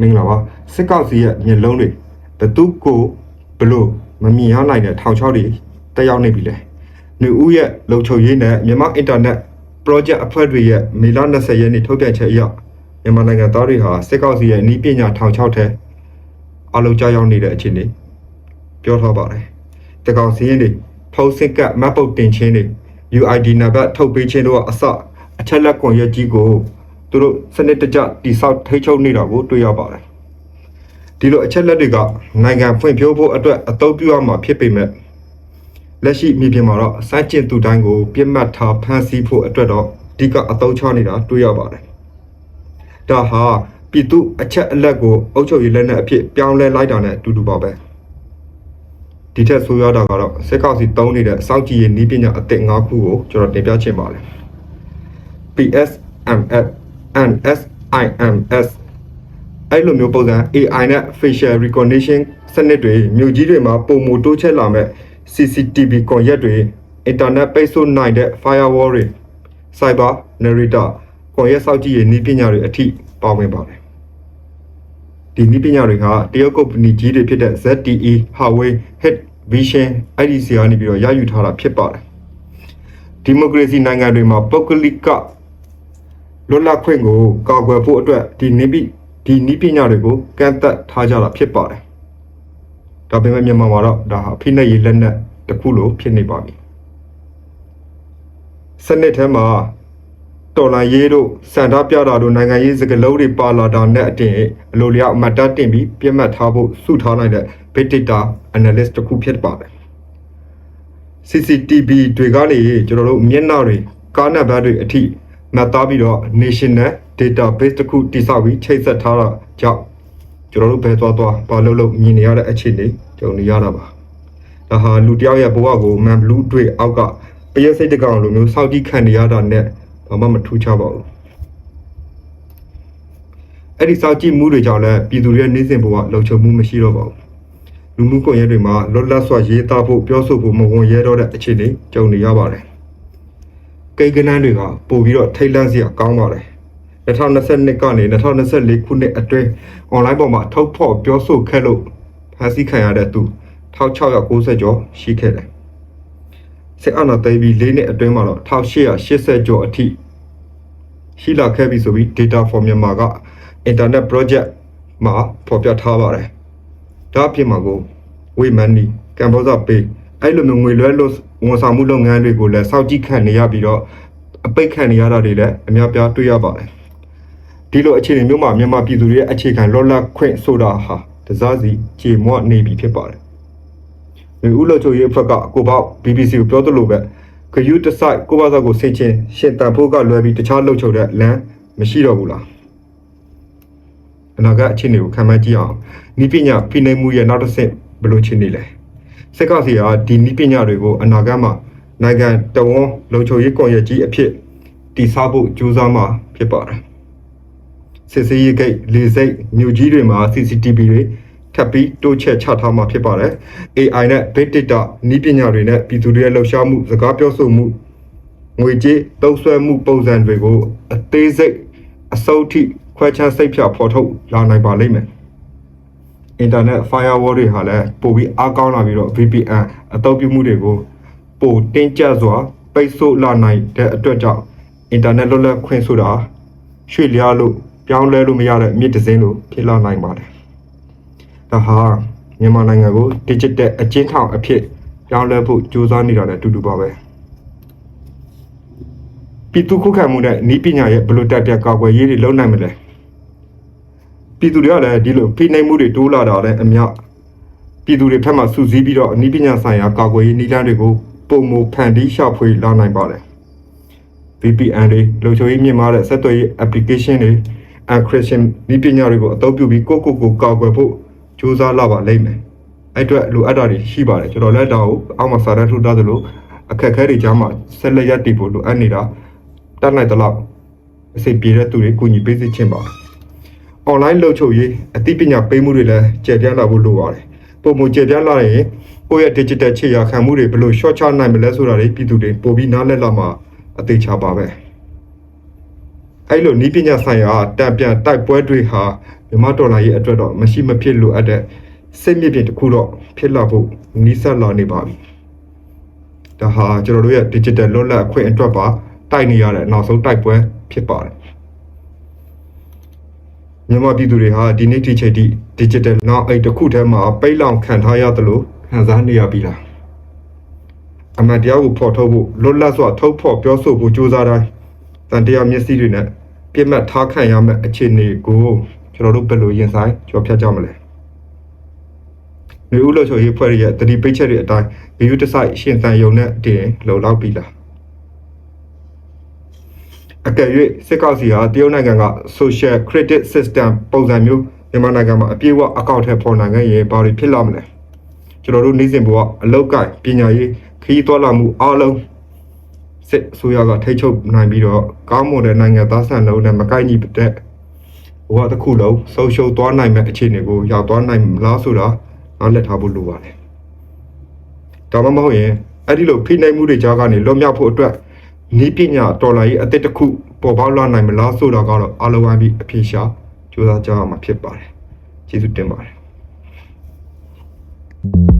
မင်္ဂလာပါစစ်ကောက်စီရဲ့မျက်လုံးတွေဘသူကိုဘလို့မမြင်ရနိုင်တဲ့ထောင်ချောက်တွေတက်ရောက်နေပြီလေနေဦးရဲ့လုံခြုံရေးနဲ့မြန်မာအင်တာနက် project အဖွဲ့တွေရဲ့မေလ20ရက်နေ့ထုတ်ပြန်ချက်အရမြန်မာနိုင်ငံသားတွေဟာစစ်ကောက်စီရဲ့ဤပညာထောင်ချောက်ထဲအလုံးကြောက်ရောက်နေတဲ့အခြေအနေပြောထားပါတယ်တကောင်စီရင်တွေဖုန်းစစ်ကပ်မတ်ပုတ်တင်ချင်းတွေ UID နံပါတ်ထုတ်ပေးခြင်းတို့ကအစအချက်လက်ကွန်ရက်ကြီးကို သူတို့စနစ်တကျတိစောက်ထိချုပ်နေတာကိုတွေ့ရပါတယ်ဒီလိုအချက်လက်တွေကနိုင်ငံဖွံ့ဖြိုးဖို့အတွက်အသုံးပြုရမှာဖြစ်ပေမဲ့လက်ရှိမြေပြင်မှာတော့စမ်းကျင်သူတိုင်းကိုပြစ်မှတ်ထားဖမ်းဆီးဖို့အတွက်တော့အဓိကအသုံးချနေတာတွေ့ရပါတယ်ဒါဟာပြည်သူအချက်အလက်ကိုအုပ်ချုပ်ရေးလက်နက်အဖြစ်ပြောင်းလဲလိုက်တာနဲ့အတူတူပါပဲဒီထက်ဆိုးရွားတာကတော့စစ်ကောက်စီတုံးနေတဲ့စောင့်ကြည့်ရေးနည်းပညာအသစ်၅ခုကိုကျွန်တော်တင်ပြချင်ပါတယ် PSMF and SIMS အဲ့လိုမျိုးပုံစံ AI နဲ့ facial recognition စနစ်တွေမြို့ကြီးတွေမှာပုံမတိုးချက်လာမဲ့ CCTV ကွန်ရက်တွေ internet ပိတ်ဆို့နိုင်တဲ့ firewall တွေ cyber narrator ကွန်ရက်စောင့်ကြည့်ရေးနည်းပညာတွေအထိပါဝင်ပါတယ်ဒီနည်းပညာတွေကတရုတ်ကုမ္ပဏီကြီးတွေဖြစ်တဲ့ ZTE, Huawei, Hikvision အဲ့ဒီစီကနေပြီးတော့ရယူထားတာဖြစ်ပါတယ်ဒီမိုကရေစီနိုင်ငံတွေမှာပုဂ္ဂလိက လွတ်လပ်ခွင့်ကိုကာကွယ်ဖို့အတွက်ဒီနိပိဒီနိပညာတွေကိုကန့်သက်ထားကြတာဖြစ်ပါတယ်။ဒါပေမဲ့မြန်မာမှာတော့ဒါဟာဖိနှိပ်ရေးလက်နက်တစ်ခုလိုဖြစ်နေပါပြီ။စနစ်ထဲမှာတော်လိုင်းရေးတို့စံထားပြတာတို့နိုင်ငံရေးစကလုံးတွေပါလာတာနဲ့အတင်အလိုလျောက်အမတ်တတင်ပြီးပြတ်မှတ်ထားဖို့စုထားနိုင်တဲ့ big data analyst တစ်ခုဖြစ်ပါတယ်။ CCTV တွေကနေကျွန်တော်တို့မျက်နှာတွေကားနံပါတ်တွေအထိ မှတ်သားပြီးတော့ national database တစ်ခုတည်ဆောက်ပြီးချိတ်ဆက်ထားတာကြောင့်ကျွန်တော်တို့ဘယ်သွားသွားဘာလို့လို့မြင်နေရတဲ့အခြေအနေကြုံနေရတာပါဒါဟာလူတစ်ယောက်ရဲ့ဘဝကိုမန်ဘလူးတွေအောက်ကပရက်စိတ်တကောင်လိုမျိုးစောက်ကြည့်ခံနေရတာနဲ့ဘာမှမထူးခြားပါဘူးအဲ့ဒီစောက်ကြည့်မှုတွေကြောင့်လည်းပြည်သူတွေရဲ့နေစဉ်ဘဝလုံခြုံမှုမရှိတော့ပါဘူးလူမှုကွန်ရက်တွေမှာလွတ်လပ်စွာရေးသားဖို့ပြောဆိုဖို့မဝန်ရဲတော့တဲ့အခြေအနေကြုံနေရပါတယ် ကိန်းကနန်းတွေကပို့ပြီးတော့ထိတ်လန့်စရာကောင်းပါတယ်2022ကနေ2024ခုနှစ်အတွင်း online ပေါ်မှာထုတ်ဖော်ပြောဆိုခဲ့လို့ဖန်ဆီးခံရတဲ့သူ1690ကျော်ရှိခဲ့တယ်စစ်အာဏာသိမ်းပြီး၄နှစ်အတွင်းမှာတော့1880ကျော်အထိရှိလာခဲ့ပြီဆိုပြီး data for Myanmar က internet project မှာဖော်ပြထားပါတယ်ဒါအပြင်မှာကို Way Money Cambodia Pay အဲ့လိုမျိုးငွေလွှဲလို့ဝန်ဆောင်မှုလုပ်ငန်းတွေကိုလည်းစောင့်ကြည့်ခံနေရပြီးတော့အပိတ်ခံနေရတာတွေလည်းအများပြားတွေ့ရပါတယ်ဒီလိုအခြေအနေမျိုးမှာမြန်မာပြည်သူတွေရဲ့အခြေခံလောလတ်ခွင့်ဆိုတာဟာတစားစီကြေမွနေပြီဖြစ်ပါတယ်။မြေဦးလို့ချုပ်ရေးအဖွဲ့ကကိုပေါ့ BBC ကိုပြောသလိုပဲဂယုတဆိုင်ကိုဘာသာကိုဆင်ချင်းရှင်တန်ဖို့ကလွယ်ပြီးတခြားလှုပ်ချုပ်တဲ့လမ်းမရှိတော့ဘူးလား။အနာဂတ်အခြေအနေကိုခံမှန်းကြည့်အောင်ဤပညာဖိနှိပ်မှုရဲ့နောက်တစ်ဆင့်ဘယ်လိုအခြေအနေလဲ။ စက်ကစီကဒီဤပညာတွေကိုအနာဂတ်မှာနိုင်ငံတော်ဝန်လုံခြုံရေးကွန်ရက်ကြီးအဖြစ်တည်ဆောက်ဖို့ကြိုးစားမှာဖြစ်ပါတယ်။စစ်စေးရေးဂိတ်လေစိတ်မြို့ကြီးတွေမှာ CCTV တွေထပ်ပြီးတိုးချက်ချထားမှာဖြစ်ပါတယ်။ AI နဲ့ Big Data နည်းပညာတွေနဲ့ပြည်သူတွေရဲ့လှုပ်ရှားမှုစကားပြောဆိုမှုငွေကြေးသုံးစွဲမှုပုံစံတွေကိုအသေးစိတ်အစုပ်ထိခွဲခြားစိတ်ဖြတ်ဖော်ထုတ်လာနိုင်ပါလိမ့်မယ်။ Internet firewall တွေဟာလည်းပိုပြီးအားကောင်းလာပြီးတော့ VPN အသုံးပြုမှုတွေကိုပိုတင်းကျပ်စွာပိတ်ဆို့လာနိုင်တဲ့အတွက်ကြောင့် Internet လွတ်လပ်ခွင့်ဆိုတာရွှေ့လျားလို့ပြောင်းလဲလို့မရတဲ့မြစ်တစ်စင်းလို့ဖြစ်လာနိုင်ပါတယ်။ဒါဟာမြန်မာနိုင်ငံကို digital အကျဉ်းထောင်အဖြစ်ပြောင်းလဲဖို့ကြိုးစားနေတာနဲ့အတူတူပါပဲ။ပြည်သူခုခံမှုနဲ့ဤပညာရဲ့ဘယ်လိုတက်ပြတ်ကာကွယ်ရေးတွေလုပ်နိုင်မလဲ။ ပြည်သူတွေကလည်းဒီလိုဖိနှိပ်မှုတွေတိုးလာတာလည်းအများပြည်သူတွေဖက်မှစူးစီးပြီးတော့ဤပညာဆိုင်ရာကာကွယ်ရေးနည်းလမ်းတွေကိုပုံမဖန်တီးရှာဖွေလာနိုင်ပါတယ်။ VPN တွေလုံခြုံရေးမြင့်မားတဲ့ဆက်သွယ်ရေး application တွေ encryption နည်းပညာတွေကိုအသုံးပြုပြီးကိုယ့်ကိုယ်ကိုကာကွယ်ဖို့ကြိုးစားလာပါလိမ့်မယ်။အဲ့အတွက်လိုအပ်တာတွေရှိပါတယ်ကျွန်တော်လည်းဒါကိုအောက်မှာစာရထုတ်ထားသလိုအခက်အခဲတွေကြားမှာဆက်လက်ရပ်တည်ဖို့လိုအပ်နေတာတတ်နိုင်သလောက်အစိပ်ပြေတဲ့သူတွေကူညီပေးစေချင်ပါတယ်။ online လှုပ်ချုပ်ရေးအသိပညာပေးမှုတွေလည်းကျေပြန့်လာဖို့လိုပါတယ်။ပုံမကျေပြန့်လာရင်ကိုယ့်ရဲ့ digital ခြေရာခံမှုတွေဘယ်လို short ချနိုင်မလဲဆိုတာတွေပြည်သူတွေပိုပြီးနားလည်လာမှာအသေးချပါပဲ။အဲ့လိုနီးပညာဆိုင်ရာတံပြန်တိုက်ပွဲတွေဟာမြန်မာဒေါ်လာရဲ့အတွက်တော့မရှိမဖြစ်လိုအပ်တဲ့စစ်မြေပြင်တစ်ခုတော့ဖြစ်လာဖို့နီးစပ်လာနေပါပြီဒါဟာကျွန်တော်တို့ရဲ့ digital လွတ်လပ်အခွင့်အတွက်ပါတိုက်နေရတဲ့နောက်ဆုံးတိုက်ပွဲဖြစ်ပါတယ် မြန်မာပြည်သူတွေဟာဒီနေ့ထိချိန်ထိ digital နောက်အဲ့တစ်ခုတည်းမှာပိတ်လောင်ခံထားရသလိုခံစားနေရပြီလားအမှန်တရားကိုဖော်ထုတ်ဖို့လွတ်လပ်စွာထုတ်ဖော်ပြောဆိုဖို့ကြိုးစားတိုင်းတန်တရားမျက်စိတွေနဲ့ပြစ်မှတ်ထားခံရမယ့်အခြေအနေကိုကျွန်တော်တို့ဘယ်လိုရင်ဆိုင်ကြော်ဖြတ်ကြမလဲမျိုးဥလို့ဆိုရေးဖွဲ့ရဲ့တတိပိတ်ချက်တွေအတိုင်းဗီဒီယိုတစ်စိုက်ရှင်သန်ယုံနဲ့တင်လုံလောက်ပြီလား အကယ်၍စစ်ကောက်စီဟာတရုတ်နိုင်ငံက social credit system ပုံစံမျိုးမြန်မာနိုင်ငံမှာအပြည့်အဝအကောင့်ထဲပေါ်နိုင်ခဲ့ရင်ဘာတွေဖြစ်လာမလဲကျွန်တော်တို့နေ့စဉ်ဘဝအလောက်ကိုင်ပညာရေးခရီးသွားလာမှုအားလုံးစစ်အစိုးရကထိတ်ချုပ်နိုင်ပြီးတော့ကောင်းမွန်တဲ့နိုင်ငံသားဆန်လုံးနဲ့မကိုက်ညီတဲ့ဘဝတစ်ခုလုံးဆုံးရှုံးသွားနိုင်မဲ့အခြေအနေကိုရောက်သွားနိုင်မလားဆိုတာနားလည်ထားဖို့လိုပါတယ်။ဒါမှမဟုတ်ရင်အဲ့ဒီလိုဖိနှိပ်မှုတွေကြားကနေလွတ်မြောက်ဖို့အတွက် နည်းပညာတော်လိုင်းအသစ်တစ်ခုပေါ်ပေါက်လာနိုင်မလားဆိုတာကတော့အလုံးဝပြီးအဖြေရှာစူးစမ်းကြရမှာဖြစ်ပါတယ်ကျေးဇူးတင်ပါတယ် thank you